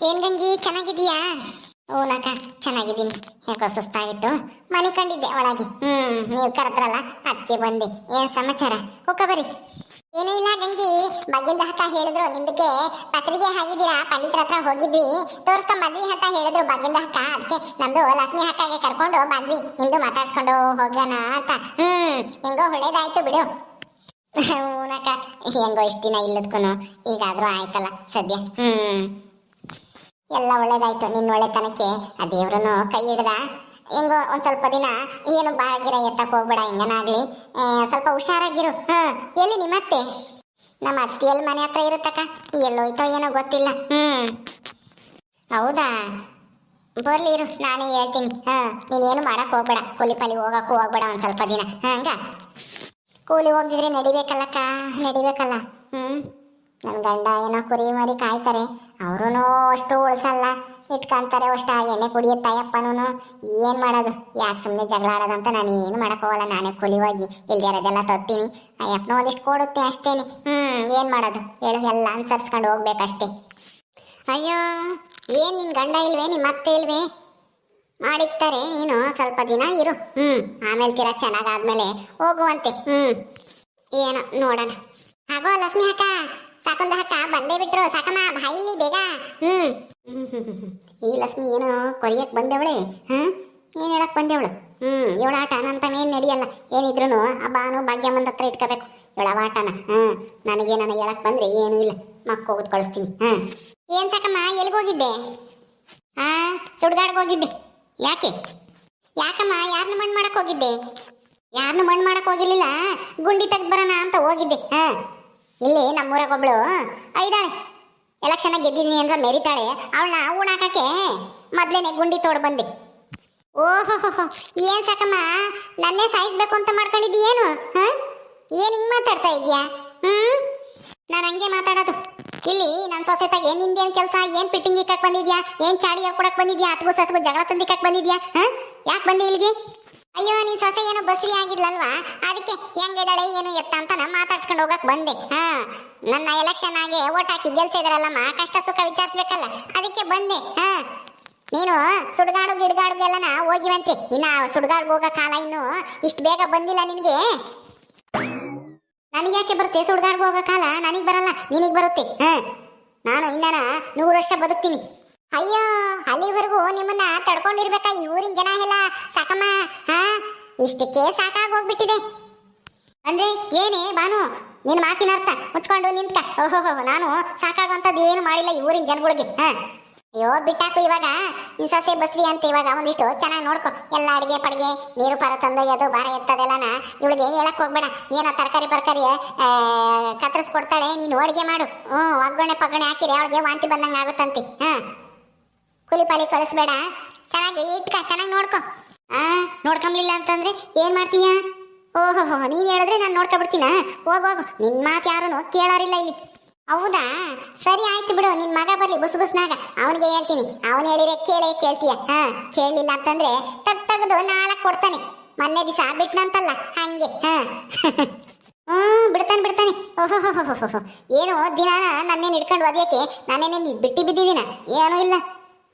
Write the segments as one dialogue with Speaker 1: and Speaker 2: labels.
Speaker 1: ಏನ್ ಗಂಗಿ ಚೆನ್ನಾಗಿದೀಯಾ ಓನಕ್ಕ ಚೆನ್ನಾಗಿದ್ದೀನಿ. ಯಾಕೋ ಸುಸ್ತಾಗಿತ್ತು. ಮನೆ ಕಂಡಿದ್ದೆ ಒಳಗೆ. ಹ್ಮ್, ನೀವು ಕರೆದ್ರಲ್ಲ ಅದಕ್ಕೆ ಬಂದೆ. ಏನ್ ಸಮಾಚಾರ? ಹೋಗ ಬರ್ರಿ. ಏನೂ ಇಲ್ಲ ಗಂಗಿ. ಬಗ್ಗಿಂದ ಹಕ್ಕ ಹೇಳಿದ್ರು ನಿಮ್ದಕ್ಕೆ ಪಸರಿಗೆ ಹಾಗಿದ್ದೀರಾ ಪಂಡಿತರ ಹತ್ರ ಹೋಗಿದ್ವಿ. ತೋರಿಸ್ಕೊಂಡ್ ಬಂದ್ವಿ ಅಂತ ಹೇಳಿದ್ರು ಬಗ್ಗಿಂದ ಹಕ್ಕ. ಅದಕ್ಕೆ ನಮ್ದು ಲಕ್ಷ್ಮಿ ಹಕ್ಕಾಗೆ ಕರ್ಕೊಂಡು ಬಂದ್ವಿ. ನಿಮ್ದು ಮಾತಾಡ್ಸ್ಕೊಂಡು ಹೋಗೋಣ ಅಂತ. ಹ್ಮ್, ಹೆಂಗೋ ಒಳ್ಳೇದಾಯ್ತು ಬಿಡು. ಹೂನಕ್ಕ ಹೆಂಗೋ ಇಷ್ಟ ದಿನ ಇಲ್ಲದ್ಕೂ ಈಗಾದ್ರೂ ಆಯ್ತಲ್ಲ ಸದ್ಯ. ಹ್ಮ್. ಎಲ್ಲ ಒಳ್ಳೇದಾಯ್ತು, ನಿನ್ನ ಒಳ್ಳೆತನಕ್ಕೆ. ಆ ದೇವ್ರನ್ನು ಕೈ ಹಿಡ್ದ. ಹೆಂಗೋ ಒಂದ್ ಸ್ವಲ್ಪ ದಿನ, ಏನು ಬಾಗಿರ ಎತ್ತಕ್ ಹೋಗ್ಬೇಡ, ಹೆಂಗನಾಗ್ಲಿ. ಸ್ವಲ್ಪ ಹುಷಾರಾಗಿರು. ಹ, ಎಲ್ಲಿ ನಿಮ್ಮತ್ತೆ? ನಮ್ಮ ಅತ್ತೆ ಎಲ್ಲಿ ಮನೆ ಹತ್ರ ಇರುತ್ತಕ್ಕ. ಎಲ್ಲೋಯ್ತೋ ಏನೋ ಗೊತ್ತಿಲ್ಲ. ಹ್ಮ್. ಹೌದಾ? ಬರ್ಲಿ ಇರು, ನಾನೇ ಹೇಳ್ತೀನಿ. ಹ, ನೀನೇನು ಮಾಡಕ್ ಹೋಗ್ಬೇಡ. ಕೂಲಿ ಪಾಲಿ ಹೋಗಕ್ಕೂ ಹೋಗ್ಬೇಡ ಒಂದ್ ಸ್ವಲ್ಪ ದಿನ. ಹಂಗ? ಕೂಲಿ ಹೋಗಿದ್ರೆ ನಡಿಬೇಕಲ್ಲಕ್ಕ, ನಡಿಬೇಕಲ್ಲ. ಹ್ಮ್. ನನ್ನ ಗಂಡ ಏನೋ ಕುರಿ ಮರಿ ಕಾಯ್ತಾರೆ. ಅವರೂ ಅಷ್ಟು ಉಳಿಸಲ್ಲ. ಇಟ್ಕೊಂತಾರೆ ಅಷ್ಟ ಎಣ್ಣೆ ಕುಡಿಯುತ್ತಾಯಪ್ಪನೂ ಏನು ಮಾಡೋದು? ಯಾಕೆ ಸುಮ್ಮನೆ ಜಗಳ ಆಡೋದಂತ ನಾನು ಏನು ಮಾಡೋಕ್ಕೋಗಲ್ಲ ನಾನೇ ಕುಲಿವಾಗಿ ಇಲ್ದಿರೋದೆಲ್ಲ ತತ್ತೀನಿ ಅಯ್ಯಪ್ಪನ ಒಂದಿಷ್ಟು ಕೊಡುತ್ತೆ ಅಷ್ಟೇನೆ. ಹ್ಮ್, ಏನು ಮಾಡೋದು? ಹೇಳು, ಎಲ್ಲ ಅನ್ಸರ್ಸ್ಕೊಂಡು ಹೋಗ್ಬೇಕಷ್ಟೇ. ಅಯ್ಯೋ, ಏನು ನಿನ್ನ ಗಂಡ ಇಲ್ವೇ? ನಿಮ್ಮ ಅತ್ತೆ ಇಲ್ವೇ? ಮಾಡಿರ್ತಾರೆ. ನೀನು ಸ್ವಲ್ಪ ದಿನ ಇರು. ಹ್ಮ್, ಆಮೇಲೆ ತೀರಾ ಚೆನ್ನಾಗಾದ್ಮೇಲೆ ಹೋಗುವಂತೆ. ಹ್ಮ್. ಏನೋ, ನೋಡೋಣ. ಆಗೋ ಲಕ್ಷ್ಮಿ ಅಕ್ಕ ಸಾಕೊಂದ ಹಾಕ ಬಂದೇ ಬಿಟ್ರು, ಸಾಕಮ್ಮ ಬಾಯಿಲಿ ಬೇಗ. ಹ್ಮ್. ಈ ಲಕ್ಷ್ಮಿ, ಏನು ಕೊರಿಯಕ್ ಬಂದವಳೆ? ಹ್ಮ್ ಏನ್ ಹೇಳಕ್ ಬಂದೇವಳು? ಹ್ಮ್ ಇವಳ ಆಟ ಏನ್ ನಡೆಯಲ್ಲ? ಏನಿದ್ರು ಆ ಬಾನು ಮಂದ ಹತ್ರ ಇಟ್ಕೋಬೇಕು. ಇವಳ ಆಟನ ಹ್ಮ್ ನನಗೆ ನಾನು ಹೇಳಕ್ ಬಂದ್ರೆ ಏನು ಇಲ್ಲ. ಮಕ್ಕ ಹೋಗುದ್ ಕಳಿಸ್ತೀನಿ ಹ್ಮ್ ಏನ್ ಸಾಕಮ್ಮ ಎಲ್ಗ ಹೋಗಿದ್ದೆ? ಹಾ ಸುಡ್ಗಾಡ್ಗೆ ಹೋಗಿದ್ದೆ. ಯಾಕೆ? ಯಾಕಮ್ಮ ಯಾರನ್ನ ಮಣ್ಣು ಮಾಡಕ್ ಹೋಗಿದ್ದೆ? ಯಾರನ್ನು ಮಣ್ಣು ಮಾಡಕ್ ಹೋಗಿರ್ಲಿಲ್ಲ? ಗುಂಡಿ ತೆಗ್ದು ಬರೋಣ ಅಂತ ಹೋಗಿದ್ದೆ, ಹಾ? ಇಲ್ಲಿ ನಮ್ಮೂರಾಗ ಒಬ್ಳು ಐದಾಳೆ ಎಲೆಕ್ಷನ್ ಗೆದ್ದೀನಿ ಅಂದ್ರೆ ಮೆರಿತಾಳೆ. ಅವಳನ್ನ ಉಣಾಕಕ್ಕೆ ಮೊದ್ಲೇನೆ ಗುಂಡಿ ತೋಡ್ ಬಂದೆ. ಓಹೋ ಏನ್ ಸಾಕಮ್ಮ? ನನ್ನೇ ಸಾಯಿಸ್ಬೇಕು ಅಂತ ಮಾಡ್ಕೊಂಡಿದ್ದೀಯೇನು ಹಾ? ಏನ್ ಹಿಂಗ್ ಮಾತಾಡ್ತಾ ಇದೀಯಾ? ಹ್ಮ್? ನಾನು ಹಂಗೆ ಮಾತಾಡೋದು. ಇಲ್ಲಿ ನನ್ನ ಸೊಸೆತಾಗೆ ನಿಂದೇನ್ ಕೆಲಸ? ಏನ್ ಪಿಟ್ಟಿಂಗ್ ಇಕ್ಕಕ್ ಬಂದಿದ್ಯಾ? ಏನ್ ಚಾಡಿ ಹಾಕೊಡಕ್ ಬಂದಿದ್ಯಾ? ಅತ್ಗೂ ಸಸ್ಗೂ ಜಗಳ ತಂದಿಕ್ಕಕ್ ಬಂದಿದ್ಯಾ? ಹಾ? ಯಾಕೆ ಬಂದಿ ಇಲ್ಲಿಗೆ? ಅಯ್ಯೋ, ನೀನ್ ಸೊಸೆ ಏನೋ ಬಸ್ರಿ ಆಗಿದ್ಲಲ್ವಾ? ಅದಕ್ಕೆ ಹೆಂಗಿದಾಳೆ ಏನು ಎತ್ತ ಅಂತ ನಾ ಮಾತಾಡ್ಸ್ಕೊಂಡು ಹೋಗಕ್ ಬಂದೆ. ಹಾ, ನನ್ನ ಎಲೆಕ್ಷನ್ ಆಗಿ ಓಟ್ ಹಾಕಿ ಗೆಲ್ಸಿದ್ರಲ್ಲಮ್ಮ, ಕಷ್ಟ ಸುಖ ವಿಚಾರಿಸ್ಬೇಕಲ್ಲ, ಅದಕ್ಕೆ ಬಂದೆ. ಹಾ, ನೀನು ಸುಡ್ಗಾಡು ಗಿಡ್ಗಾಡುಗೆಲ್ಲನ ಹೋಗಿವಂತೆ. ಇನ್ನ ಸುಡ್ಗಾಡ್ಗೆ ಹೋಗೋ ಕಾಲ ಇನ್ನು ಇಷ್ಟು ಬೇಗ ಬಂದಿಲ್ಲ ನಿನಗೆ. ನನಗ್ಯಾಕೆ ಬರುತ್ತೆ ಸುಡ್ಗಾಡ್ಗೆ ಹೋಗೋ ಕಾಲ? ನನಗೆ ಬರಲ್ಲ, ನಿನಗೆ ಬರುತ್ತೆ. ಹಾ, ನಾನು ಇನ್ನನ ನೂರು ವರ್ಷ ಬದುಕ್ತೀನಿ. ಅಯ್ಯೋ, ಅಲ್ಲಿವರೆಗೂ ನಿಮ್ಮನ್ನ ತಡ್ಕೊಂಡಿರ್ಬೇಕಾ? ಈ ಊರಿನ ಜನ ಎಲ್ಲ? ಸಾಕಮ್ಮ, ಹಾ? ಇಷ್ಟಕ್ಕೆ ಸಾಕಾಗೋಗ್ಬಿಟ್ಟಿದೆ ಅಂದ್ರೆ ಏನೇ ಬಾನು ನಿನ್ನ ಮಾತಿನ ಅರ್ಥ? ಮುಚ್ಕೊಂಡು ನಿಂತ್ಕ. ಓಹೋ ನಾನು ಸಾಕಾಗಂತದ್ದು ಏನು ಮಾಡಿಲ್ಲ ಈ ಊರಿನ ಜನಗಳಿಗೆ, ಹಾ? ಅಯ್ಯೋ, ಬಿಟ್ಟಾಕು ಇವಾಗ. ನಿನ್ ಸೊಸೆ ಬಸ್ರಿ ಅಂತ ಇವಾಗ ಒಂದಿಷ್ಟು ಚೆನ್ನಾಗಿ ನೋಡ್ಕೊ. ಎಲ್ಲ ಅಡಿಗೆ ಪಡಿಗೆ, ನೀರು ಪಾರ ತಂದೊಯ್ಯೋದು ಭಾರ ಎತ್ತದೆಲ್ಲನ ಇವಳಿಗೆ ಹೇಳಕ್ ಹೋಗ್ಬೇಡ. ಏನೋ ತರಕಾರಿ ಪರ್ಕಾರಿ ಕತ್ತರಿಸ್ಕೊಡ್ತಾಳೆ ನೀನು ಅಡಿಗೆ ಮಾಡು. ಹ್ಞೂ ಒಗ್ಗರಣೆ ಪಗ್ಗರಣೆ ಹಾಕಿರಿ ಅವಳಿಗೆ ವಾಂತಿ ಬಂದಂಗೆ ಆಗುತ್ತಂತೆ ಹಾ? ಕೂಲಿ ಪಾಲಿ ಕಳಿಸ್ಬೇಡ. ಚೆನ್ನಾಗಿ ಇಟ್ಕ ಚೆನ್ನಾಗಿ ನೋಡ್ಕೊ. ಆ, ನೋಡ್ಕೊಂಬ್ಲಿಲ್ಲ ಅಂತಂದ್ರೆ ಏನ್ ಮಾಡ್ತೀಯ? ಓಹೋ, ಹೋ ನೀನ್ ಹೇಳಿದ್ರೆ ನಾನು ನೋಡ್ಕೊಬಿಡ್ತೀನ? ಹೋಗ್, ಹೋಗು, ನಿನ್ ಮಾತು ಯಾರು ಕೇಳೋರಿಲ್ಲ ಇಲ್ಲಿ. ಹೌದಾ? ಸರಿ ಆಯ್ತು ಬಿಡು, ನಿನ್ ಮಗ ಬರ್ಲಿ ಬುಸ್ ಬುಸ್ನಾಗ. ಅವನಿಗೆ ಹೇಳ್ತೀನಿ. ಅವನು ಹೇಳಿದ್ರೆ ಕೇಳೇ ಕೇಳ್ತೀಯ. ಹಾ, ಕೇಳಲಿಲ್ಲ ಅಂತಂದ್ರೆ ತಗ್ ತೆಗೆದು ನಾಲ್ಕು ಕೊಡ್ತಾನೆ. ಮೊನ್ನೆ ದಿವಸ ಬಿಟ್ನಂತಲ್ಲ, ಹಂಗೆ. ಹಾ. ಹ್ಮ್, ಬಿಡ್ತಾನೆ ಬಿಡ್ತಾನೆ. ಓಹೋ ಏನು ದಿನ ನನ್ನೇನು ಹಿಡ್ಕೊಂಡು ಒದಿಯಕ್ಕೆ? ನಾನೇನೇನು ಬಿಟ್ಟು ಬಿದ್ದಿದ್ದೀನ? ಏನೂ ಇಲ್ಲ.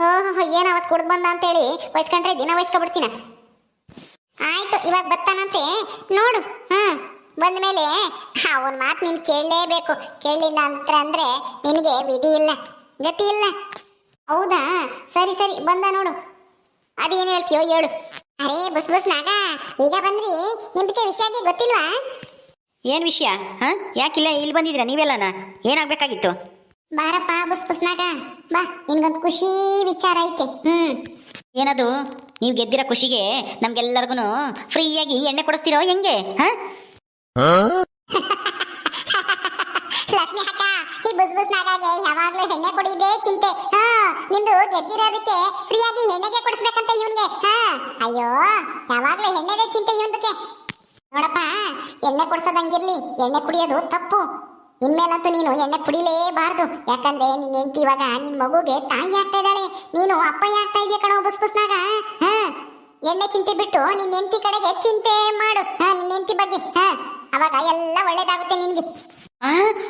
Speaker 1: ಏನು ಅವತ್ತು ಕುಡ್ದು ಬಂದ ಅಂತೇಳಿ ವಹಿಸ್ಕೊಂಡ್ರೆ ದಿನ ವಹಿಸ್ಕೊಬಿಡ್ತೀನ. ಆಯ್ತು, ಇವಾಗ ಬರ್ತಾನಂತೆ. ನೋಡು, ಹ್ಮ್, ಬಂದ ಮೇಲೆ ಅವನ ಮಾತು ನೀನು ಕೇಳಲೇಬೇಕು. ಕೇಳಲಿಲ್ಲ ಅಂತ ಅಂದ್ರೆ ನಿನಗೆ ವಿಧಿ ಇಲ್ಲ, ಗತಿ ಇಲ್ಲ. ಹೌದಾ? ಸರಿ ಸರಿ, ಬಂದ ನೋಡು. ಅದೇನು ಹೇಳ್ತೀಯೋ ಹೇಳು. ಅರೇ, ಬಸ್ ಬಸ್, ನಾಗ, ಈಗ ಬಂದ್ರಿ. ನಿಮ್ದಕ್ಕೆ ವಿಷಯ ಗೊತ್ತಿಲ್ವಾ?
Speaker 2: ಏನು ವಿಷಯ, ಹಾಂ? ಯಾಕಿಲ್ಲ, ಇಲ್ಲಿ ಬಂದಿದ್ರ ನೀವೆಲ್ಲನ? ಏನಾಗಬೇಕಾಗಿತ್ತು?
Speaker 1: ಬಾರಪ್ಪ ಬಸ್ ಬಸ್ನಾಗ. ಬಾ ನಿನ್ಗೊಂದು ಖುಷಿ ವಿಚಾರ ಐತೆ. ಹ್ಮ್.
Speaker 2: ಏನದು? ನೀವು ಗೆದ್ದಿರೋ ಖುಷಿಗೆ ನಮ್ಗೆಲ್ಲರಿಗೂ ಫ್ರೀಯಾಗಿ ಎಣ್ಣೆ ಕೊಡಿಸ್ತೀರೋ ಹೆಂಗೆ? ಹಾ?
Speaker 1: ಲಕ್ಷ್ಮಿ ಅಕ್ಕ ಈ ಬಸ್ ಬಸ್ ನಾಗಾಗೆ ಯಾವಾಗ್ಲೂ ಎಣ್ಣೆ ಕುಡಿದೇ ಚಿಂತೆ. ಹಾ ನಿಂದು ಗೆದ್ದಿರೋದಕ್ಕೆ ಫ್ರೀಯಾಗಿ ಎಣ್ಣೆಗೆ ಕೊಡಿಸ್ಬೇಕಂತ ಇವನ್ಗೆ. ಹಾ. ಅಯ್ಯೋ ಯಾವಾಗ್ಲೂ ಎಣ್ಣೆದೇ ಚಿಂತೆ ಇವನ್ದಕ್ಕೆ. ನೋಡಪ್ಪ ಎಣ್ಣೆ ಕೊಡ್ಸೋದಂಗಿರ್ಲಿ ಎಣ್ಣೆ ಕುಡಿಯೋದು ತಪ್ಪು. ಇನ್ಮೇಲಂತೂ ನೀನು ಎಣ್ಣೆ ಕುಡಿಲೇಬಾರ್ದು. ಯಾಕಂದ್ರೆ ನಿನ್ನ ಹೆಂಡತಿ ಇವಾಗ ನಿನ್ ಮಗುಗೆ ತಾಯಿ ಆಗ್ತಾ ಇದ್ದಾಳೆ. ನೀನು ಅಪ್ಪಯ್ಯ ಆಗ್ತಾ ಇದೆಯಾ ಕಣೋ ಬಸ್ ಬಸ್ನಾಗ? ಹಾ? ಎಣ್ಣೆ ಚಿಂತೆ ಬಿಟ್ಟು ನಿನ್ ಹೆಂಡತಿ ಕಡೆಗೆ ಚಿಂತೆ ಮಾಡು. ಹಾ, ನಿನ್ ಹೆಂಡತಿ ಬಗ್ಗೆ, ಹಾ? ಅವಾಗ ಎಲ್ಲ ಒಳ್ಳೇದಾಗುತ್ತೆ ನಿನಗೆ.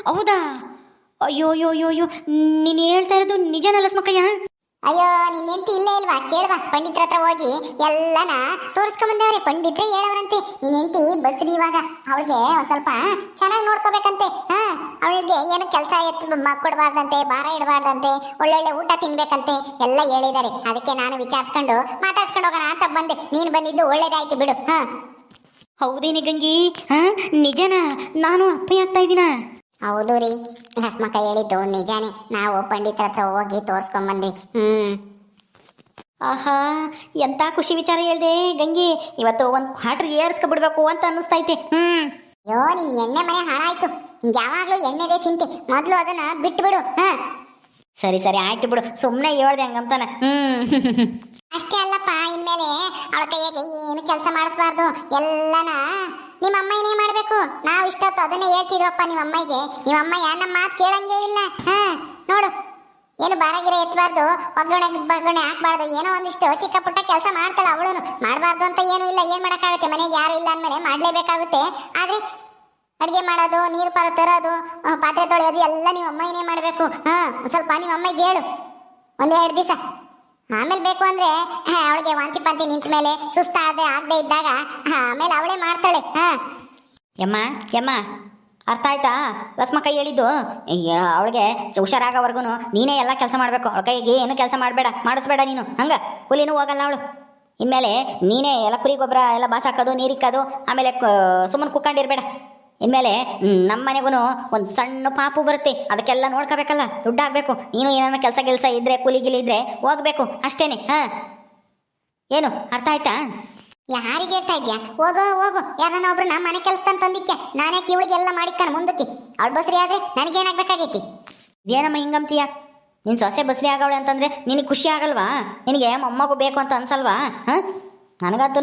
Speaker 2: ಹೌದಾ? ಅಯ್ಯೋ ಅಯ್ಯೋ ಅಯ್ಯೋ ನೀನು ಹೇಳ್ತಾ ಇರೋದು ನಿಜನಲ್ಲ ಲಸ್ಮಕ್ಕಯ್ಯ?
Speaker 1: ಅಯ್ಯೋ ನಿನ್ನ ಹೆಂಡತಿ ಇಲ್ಲೇ ಇಲ್ವಾ? ಕೇಳ್ವಾ ಪಂಡಿತ್ರ ಹತ್ರ ಹೋಗಿ. ಎಲ್ಲನ ತೋರಿಸ್ಕೊಂಬಂದವ್ರೆ ಪಂಡಿತ್ರೆ ಹೇಳವ್ರಂತೆ. ನಿನ್ನ ಹೆಂಡತಿ ಬಸ್ರಿ ಇವಾಗ ಅವಳಿಗೆ ಒಂದ್ ಸ್ವಲ್ಪ ಚೆನ್ನಾಗಿ ನೋಡ್ಕೋಬೇಕಂತೆ. ಹಾ, ಅವಳಿಗೆ ಏನು ಕೆಲಸ ಎತ್ತು ಕೊಡಬಾರ್ದಂತೆ, ಭಾರ ಇಡಬಾರ್ದಂತೆ, ಒಳ್ಳೊಳ್ಳೆ ಊಟ ತಿನ್ಬೇಕಂತೆ ಎಲ್ಲ ಹೇಳಿದ್ದಾರೆ ಅದಕ್ಕೆ ನಾನು ವಿಚಾರಿಸ್ಕೊಂಡು ಮಾತಾಡ್ಸ್ಕೊಂಡು ಹೋಗೋಣ ಅಂತ ಬಂದೆ. ನೀನು ಬಂದಿದ್ದು ಒಳ್ಳೇದಾಯ್ತು ಬಿಡು, ಹಾ.
Speaker 2: ಹೌದೇನೆ ಗಂಗಿ? ಹಾ, ನಿಜನಾ? ನಾನು ಅಪ್ಪೆ ಆಗ್ತಾ ಇದ್ದೀನಾ?
Speaker 1: ಹೌದು ರೀ. ಹಸ್ಮಕ್ಕ ಹೇಳಿದ್ದು ನಿಜಾನೇ. ನಾವು ಪಂಡಿತರ ಹತ್ರ ಹೋಗಿ ತೋರ್ಸ್ಕೊಂಬಂದ್ವಿ ಹ್ಮ್.
Speaker 2: ಆಹಾ ಎಂತ ಖುಷಿ ವಿಚಾರ ಹೇಳ್ದೆ ಗಂಗಿ. ಇವತ್ತು ಒಂದು ಕ್ವಾಟ್ರ್ ಏರ್ಸ್ಕೊಬಿಡ್ಬೇಕು ಅಂತ ಅನ್ನಿಸ್ತೈತೆ. ಹ್ಮ್.
Speaker 1: ಯೋ ನಿನ್ ಎಣ್ಣೆ ಮನೆ ಹಾಳಾಯ್ತು. ಯಾವಾಗ್ಲೂ ಎಣ್ಣೆದೇ ಚಿಂತೆ. ಮೊದ್ಲು ಅದನ್ನ ಬಿಟ್ಬಿಡು. ಹಾ.
Speaker 2: ಸರಿ ಸರಿ, ಆಯ್ತು ಬಿಡು. ಸುಮ್ಮನೆ ಹೇಳ್ದೆ ಹಂಗಂತಾನೆ. ಹ್ಮ್.
Speaker 1: ಅಷ್ಟೇ ಅಲ್ಲಪ್ಪ, ಇನ್ಮೇಲೆ ಅವಳ ಕೈಯಾಗೆ ಏನು ಕೆಲಸ ಮಾಡಿಸ್ಬಾರ್ದು. ಎಲ್ಲನ ನಿಮ್ಮ ಅಮ್ಮನೇ ಮಾಡ್ಬೇಕು. ನಾವು ಇಷ್ಟೊತ್ತು ಅದನ್ನೇ ಹೇಳ್ತಿದ್ವಪ್ಪ ನಿಮ್ಮ ಅಮ್ಮಗೆ ನಿಮ್ಮ ಅಮ್ಮಯ್ಯ ನಮ್ಮ ಮಾತು ಕೇಳಂಗೇ ಇಲ್ಲ. ಹಾ, ನೋಡು. ಏನು ಬಾರಾಗಿರ ಎತ್ತಬಾರ್ದು ಒಗ್ಗರಣೆ, ಬಗ್ಗರಣೆ ಹಾಕ್ಬಾರ್ದು. ಏನೋ ಒಂದಿಷ್ಟು ಚಿಕ್ಕ ಪುಟ್ಟ ಕೆಲಸ ಮಾಡ್ತಾಳೆ ಅವಳು ಮಾಡಬಾರ್ದು ಅಂತ ಏನೂ ಇಲ್ಲ. ಏನು ಮಾಡೋಕ್ಕಾಗುತ್ತೆ? ಮನೆಗೆ ಯಾರು ಇಲ್ಲ ಅಂದಮೇಲೆ ಮಾಡಲೇಬೇಕಾಗುತ್ತೆ. ಆದರೆ ಅಡುಗೆ ಮಾಡೋದು, ನೀರು ಪಾಲು ತರೋದು ಪಾತ್ರೆ ತೊಳೆಯೋದು, ಎಲ್ಲ ನಿಮ್ಮ ಅಮ್ಮನೇ ಮಾಡಬೇಕು. ಹಾಂ, ಸ್ವಲ್ಪ ನಿಮ್ಮ ಅಮ್ಮಗೆ ಹೇಳು. ಒಂದೆರಡು ದಿವಸ. ಆಮೇಲೆ ಬೇಕು ಅಂದ್ರೆ ಅವಳಿಗೆ ವಾಂತಿ ಪಾಂತಿ ನಿಂತ ಮೇಲೆ ಸುಸ್ತಾದೆ, ಆಗದೆ ಇದ್ದಾಗ ಆಮೇಲೆ ಅವಳೇ ಮಾಡ್ತಾಳೆ. ಹಾಂ.
Speaker 2: ಯಮ್ಮ ಯಮ್ಮ, ಅರ್ಥ ಆಯ್ತಾ? ಲಸ್ಮಕ್ಕ ಹೇಳಿದ್ದು ಅವಳಿಗೆ ಹುಷಾರಾಗೋವರೆಗೂ ನೀನೇ ಎಲ್ಲ ಕೆಲಸ ಮಾಡಬೇಕು. ಅವಳ ಕೈಗೆ ಏನು ಕೆಲಸ ಮಾಡಬೇಡ, ಮಾಡಿಸ್ಬೇಡ ನೀನು. ಹಂಗೆ? ಕೂಲಿನೂ ಹೋಗಲ್ಲ ಅವಳು. ಇನ್ಮೇಲೆ ನೀನೇ ಎಲ್ಲ ಕುರಿ ಗೊಬ್ಬರ ಎಲ್ಲ ಬಾಸಾಕೋದು, ನೀರಿಕ್ಕೋದು, ಆಮೇಲೆ ಸುಮ್ಮನೆ ಕುಕ್ಕೊಂಡಿರ್ಬೇಡ. ಇನ್ಮೇಲೆ ನಮ್ಮ ಮನೆಗೂ ಒಂದು ಸಣ್ಣ ಪಾಪು ಬರುತ್ತೆ. ಅದಕ್ಕೆಲ್ಲ ನೋಡ್ಕೋಬೇಕಲ್ಲ? ದುಡ್ಡು ಹಾಕ್ಬೇಕು ನೀನು ಏನೇನೋ ಕೆಲಸ ಕೆಲಸ ಇದ್ರೆ ಕೂಲಿ ಗಿಲಿ ಇದ್ರೆ ಹೋಗ್ಬೇಕು. ಅಷ್ಟೇನೆ ಹಾಂ? ಏನು ಅರ್ಥ ಆಯ್ತಾ?
Speaker 1: ಯಾರಿಗೆ ಹೇಳ್ತಾ ಇದ್ಯಾ? ಹೋಗೋ ಹೋಗು. ಯಾರನ್ನ ನಮ್ಮ ಮನೆ ಕೆಲಸ ತಂದಿಕ್ಕೆ. ನಾನೇ ಕಿವಳಿಗೆಲ್ಲ ಮಾಡಿಕ್ಕನ ಮುಂದಕ್ಕೆ. ಅವಳು ಬಸ್ರಿ ಆದ್ರೆ ನನಗೇನಾಗಬೇಕಾಗೈತಿ?
Speaker 2: ಏನಮ್ಮ ಹಿಂಗಂತೀಯ? ನೀನು ಸೊಸೆ ಬಸ್ರಿ ಆಗವಳೆ ಅಂತಂದ್ರೆ ನಿನಗೆ ಖುಷಿ ಆಗಲ್ವಾ? ನಿನಗೆ ಮೊಮ್ಮಗು ಬೇಕು ಅಂತ ಅನ್ಸಲ್ವಾ? ಹಾಂ? ನನಗಂತೂ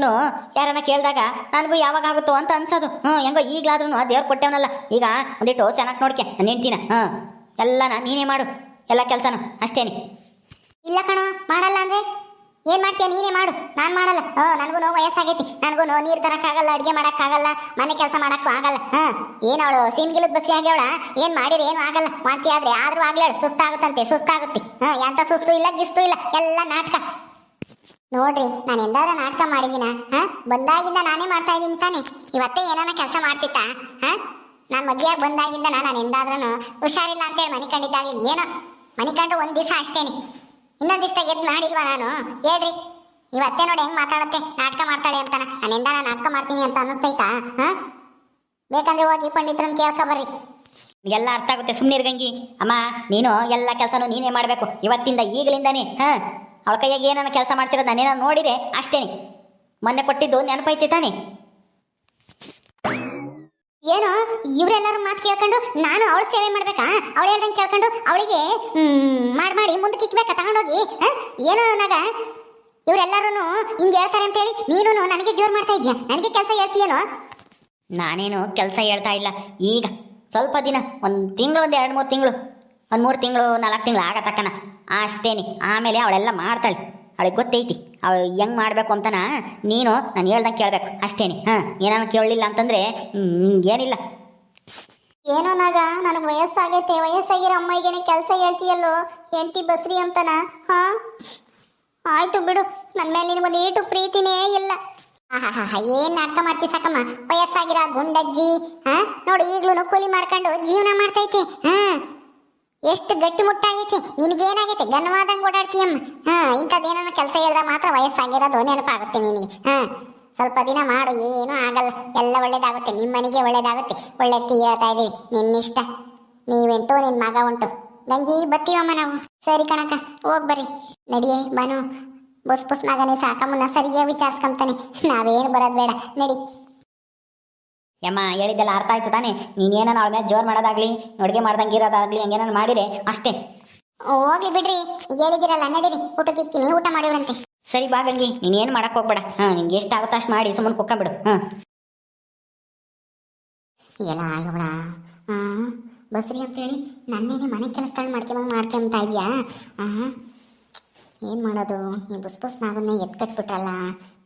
Speaker 2: ಯಾರನ್ನ ಕೇಳಿದಾಗ ನನಗೂ ಯಾವಾಗ ಆಗುತ್ತೋ ಅಂತ ಅನ್ಸೋದು. ಹ್ಞೂ ಹೆಂಗೋ ಈಗಲಾದ್ರೂ ದೇವ್ರು ಕೊಟ್ಟವನಲ್ಲ. ಈಗ ಒಂದಿಟ್ಟು ಚೆನ್ನಾಗಿ ನೋಡ್ಕೆ, ನನ್ನ ಹೆಂಡ್ತಿನ. ಹ್ಞೂ ಎಲ್ಲನ ನೀನೇ ಮಾಡು, ಎಲ್ಲ ಕೆಲಸನೂ ಅಷ್ಟೇನೆ.
Speaker 1: ಇಲ್ಲ ಕಣೋ, ಮಾಡಲ್ಲ ಅಂದ್ರೆ? ಏನ್ ಮಾಡ್ತೀಯ, ನೀನೇ ಮಾಡು. ನಾನು ಮಾಡಲ್ಲ. ಹ್ಞೂ ನನಗೂ ವಯಸ್ಸಾಗೈತಿ. ನನಗೂ ನೋ ನೀರು ತರಕ್ಕಾಗಲ್ಲ, ಅಡುಗೆ ಮಾಡೋಕ್ಕಾಗಲ್ಲ, ಮನೆ ಕೆಲಸ ಮಾಡಕ್ಕೂ ಆಗಲ್ಲ. ಹಾ ಏನು ಅವಳು ಸೀಮ್ಗಿಲದ ಬಸ್ಸಿ ಆಗ್ಯವಳ? ಏನು ಮಾಡಿದ್ರೆ ಏನು ಆಗಲ್ಲ. ವಾಂತಿ ಆದ್ರೆ ಆದ್ರೂ ಆಗ್ಲೇಳು ಸುಸ್ತಾಗುತ್ತಂತೆ, ಸುಸ್ತಾಗುತ್ತೆ. ಹ್ಞೂ ಎಂತ ಸುಸ್ತು ಇಲ್ಲ, ಗಿಸ್ತು ಇಲ್ಲ, ಎಲ್ಲ ನಾಟಕ. ನೋಡ್ರಿ, ನಾನು ಎಂದಾದ್ರೂ ನಾಟಕ ಮಾಡಿದ್ದೀನ ಹಾ? ಬಂದಾಗಿಂದ ನಾನೇ ಮಾಡ್ತಾ ಇದ್ದೀನಿ ತಾನೆ. ಇವತ್ತೇ ಏನಾನ ಕೆಲಸ ಮಾಡ್ತಿತ್ತ? ಹಾ? ನಾನು ಮದುವೆಯಾಗಿ ಬಂದಾಗಿಂದ ನಾನು ಎಂದಾದ್ರೂ ಹುಷಾರಿಲ್ಲ ಅಂತೇಳಿ ಮನೆ ಕಂಡಿದ್ದಾಗಲಿ ಏನೋ. ಮನೆ ಕಂಡು ಒಂದು ದಿವಸ ಅಷ್ಟೇನೆ. ಇನ್ನೊಂದು ದಿವಸ ಎದ್ದು ಮಾಡಿಲ್ವಾ ನಾನು? ಹೇಳ್ರಿ. ಇವತ್ತೇ ನೋಡಿ ಹೆಂಗ್ ಮಾತಾಡುತ್ತೆ. ನಾಟಕ ಮಾಡ್ತಾಳೆ ಅಂತ ನಾನು ಎಂದಾನ ನಾಟಕ ಮಾಡ್ತೀನಿ ಅಂತ ಅನ್ನಿಸ್ತೈತಾ? ಹಾ? ಬೇಕಂದ್ರೆ ಹೋಗಿ ಪಂಡಿತರನ್ನು ಕೇಳ್ಕೊ ಬರ್ರಿ.
Speaker 2: ಎಲ್ಲ ಅರ್ಥ ಆಗುತ್ತೆ ಸುಮ್ಮನೆ ಇರ್ಗಂಗಿ ಅಮ್ಮ, ನೀನು ಎಲ್ಲ ಕೆಲಸನೂ ನೀನೇ ಮಾಡಬೇಕು. ಇವತ್ತಿಂದ ಈಗಲಿಂದನೇ, ಹಾಂ? ಅವಳ ಕೈಯಾಗ ಏನನ್ನ ಕೆಲಸ ಮಾಡ್ಸಿರೋದು ನಾನೇನೋ ನೋಡಿದೆ ಅಷ್ಟೇನೆ. ಮೊನ್ನೆ ಕೊಟ್ಟಿದ್ದು ನೆನಪೈತಿ ತಾನೆ
Speaker 1: ಏನು ಇವರೆಲ್ಲರ ಮಾತು ಕೇಳ್ಕೊಂಡು ನಾನು ಅವಳ ಸೇವೆ ಮಾಡ್ಬೇಕಾ? ಅವಳು ಹೇಳ್ದಂಗೆ ಕೇಳ್ಕೊಂಡು ಅವಳಿಗೆ ಮಾಡಿ ಮಾಡಿ ಮುಂದಕ್ಕೆ ಇಕ್ಬೇಕಾ ತಗೊಂಡೋಗಿ? ಏನು ನಾಗ? ಇವರೆಲ್ಲರೂ ಹಿಂಗೆ ಹೇಳ್ತಾರೆ ಅಂತೇಳಿ ನೀನು ನನಗೆ ಜೋರು ಮಾಡ್ತಾ ಇದ್ಯಾ? ನನಗೆ ಕೆಲಸ ಹೇಳ್ತೀಯೇನೋ?
Speaker 2: ನಾನೇನು ಕೆಲಸ ಹೇಳ್ತಾ ಇಲ್ಲ. ಈಗ ಸ್ವಲ್ಪ ದಿನ ಒಂದು ತಿಂಗಳು ಒಂದು ಎರಡು ಮೂರು ತಿಂಗಳು ಒಂದು ಮೂರು ತಿಂಗಳು ನಾಲ್ಕು ತಿಂಗಳು ಆಗತಕ್ಕನ ಅಷ್ಟೇನೆ. ಆಮೇಲೆ ಅವಳೆಲ್ಲ ಮಾಡ್ತಾಳೆ. ಅವಳಿಗೆ ಗೊತ್ತೈತಿ. ಅವಳು ಹೆಂಗೆ ಮಾಡಬೇಕು ಅಂತನ ನೀನು ನಾನು ಹೇಳ್ದಂಗೆ ಕೇಳಬೇಕು. ಅಷ್ಟೇನೆ. ಹಾಂ, ಏನಾನ ಕೇಳಲಿಲ್ಲ ಅಂತಂದರೆ ಏನಿಲ್ಲ
Speaker 1: ಏನೋ ನಾಗ? ನನಗೆ ವಯಸ್ಸಾಗೈತೆ. ವಯಸ್ಸಾಗಿರೋ ಅಮ್ಮಗೇನೆ ಕೆಲಸ ಹೇಳ್ತೀಯಲ್ಲೋ? ಎಂಟಿ ಬಸ್ರಿ ಅಂತನ? ಹಾ? ಆಯ್ತು ಬಿಡು. ನನ್ನ ಮೇಲೆ ನಿನಗೊಂದು ಏಟು ಪ್ರೀತಿನೇ ಇಲ್ಲ. ಆಹಾ ಏನು ನಾಟಕ ಮಾಡ್ತಿ ಸಾಕಮ್ಮ? ವಯಸ್ಸಾಗಿರೋ ಗುಂಡಜ್ಜಿ, ಹಾಂ? ನೋಡು ಈಗ್ಲೂ ಕೂಲಿ ಮಾಡ್ಕೊಂಡು ಜೀವನ ಮಾಡ್ತೈತಿ. ಹಾ? ಎಷ್ಟು ಗಟ್ಟಿ ಮುಟ್ಟಾಗೈತಿ ನಿನಗೇನಾಗೈತಿ? ಗನ್ನವಾದಂಗೆ ಓಡಾಡ್ತೀಯಮ್ಮ. ಹಾ ಇಂಥದ್ದೇನೋ ಕೆಲಸ ಹೇಳಿದ್ರೆ ಮಾತ್ರ ವಯಸ್ಸಾಗಿರೋದು ನೆನಪಾಗುತ್ತೆ ನಿನಗೆ. ಹಾ, ಸ್ವಲ್ಪ ದಿನ ಮಾಡು, ಏನೂ ಆಗಲ್ಲ. ಎಲ್ಲ ಒಳ್ಳೇದಾಗುತ್ತೆ. ನಿಮ್ಮ ಮನೆಗೆ ಒಳ್ಳೇದಾಗುತ್ತೆ ಒಳ್ಳೆದಕ್ಕೆ ಹೇಳ್ತಾ ಇದೀವಿ. ನಿನ್ನಿಷ್ಟ. ನೀವೆಂಟು ನಿನ್ನ ಮಗ ಉಂಟು. ಗಂಜಿ ಬತ್ತೀವಮ್ಮ ನಾವು? ಸರಿ ಕಣಕ್ಕ, ಹೋಗಿ ಬರ್ರಿ. ನಡಿಯೇ, ಬಾನು. ಬುಸ್ ಬುಸ್ ಮಗನೇ ಸಾಕಮ್ಮನ ಸರಿಯಾಗಿ ವಿಚಾರಿಸ್ಕೊಂತಾನೆ. ನಾವೇನು ಬರೋದು ಬೇಡ. ನಡಿ.
Speaker 2: ಯಮ್ಮ ಹೇಳಿದ್ದೆಲ್ಲ ಅರ್ಥ ಆಯ್ತು ತಾನೇ? ನೀನೇನೋ ಅವಳ ಮೇಲೆ ಜೋರು ಮಾಡೋದಾಗ್ಲಿ ಅಡುಗೆ ಮಾಡ್ದಂಗೆ ಇರೋದಾಗ್ಲಿ ಹಂಗೇನಾರು ಮಾಡಿದೆ? ಅಷ್ಟೇ.
Speaker 1: ಹೋಗ್ಲಿ ಬಿಡ್ರಿ. ಈಗ ಹೇಳಿದಿರಲ್ಲ ನಡೀರಿ. ಊಟಕ್ಕೆ ಇಕ್ತೀನಿ. ಊಟ ಮಾಡಿವ್ರಂತೆ.
Speaker 2: ಸರಿ ಬಾ ಗಂಗಿ. ನೀನೇನು ಮಾಡಕ್ ಹೋಗ್ಬೇಡ. ಹಾಂ ನಿಂಗೆ ಎಷ್ಟು ಆಗುತ್ತೋ ಅಷ್ಟು ಮಾಡಿ ಸುಮ್ಮನೆ ಕುಕ್ಕೊಂಬಿಡು ಬಿಡು
Speaker 1: ಎಲ್ಲ ಆಗೋಣ ಹಾಂ ಬಸ್ರಿ ಅಂತೇಳಿ ನನ್ನೇನೆ ಮನೆ ಕೆಲಸಗಳು ಮಾಡ್ಕೊಂಬಂಗೆ ಮಾಡ್ಕೊಂತ ಇದೆಯಾ? ಹಾಂ ಏನು ಮಾಡೋದು? ಈ ಬುಸ್ ಬಸ್ ನಾಗನ್ನೇ ಎತ್ಕಟ್ಬಿಟ್ರಲ್ಲ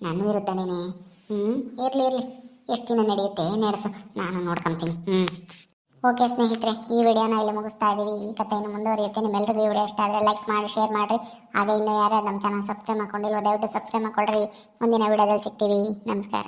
Speaker 1: ನಾನು ಇರುತ್ತಾನೇನೆ. ಹ್ಞೂ ಇರಲಿ ಇರಲಿ. ಎಷ್ಟು ದಿನ ನಡೆಯುತ್ತೆ ನಡೆಸು? ನಾನು ನೋಡ್ಕೊಂತೀನಿ. ಹ್ಞೂ ಓಕೆ ಸ್ನೇಹಿತರೆ, ಈ ವಿಡಿಯೋನ ಇಲ್ಲಿ ಮುಗಿಸ್ತಾ ಇದ್ದೀವಿ ಈ ಕಥೆಯನ್ನು ಮುಂದುವರಿಯುತ್ತೆ. ನಿಮ್ಮೆಲ್ಲರಿಗೂ ಈ ವಿಡಿಯೋ ಇಷ್ಟ ಆದರೆ ಲೈಕ್ ಮಾಡಿ ಶೇರ್ ಮಾಡಿರಿ. ಹಾಗೆ ಇನ್ನೂ ಯಾರು ನಮ್ಮ ಚಾನಲ್ ಸಬ್ಸ್ಕ್ರೈಬ್ ಮಾಡ್ಕೊಂಡಿಲ್ವೋ, ದಯವಿಟ್ಟು ಸಬ್ಸ್ಕ್ರೈಬ್ ಮಾಡ್ಕೊಳ್ರಿ. ಮುಂದಿನ ವಿಡಿಯೋದಲ್ಲಿ ಸಿಗ್ತೀವಿ. ನಮಸ್ಕಾರ.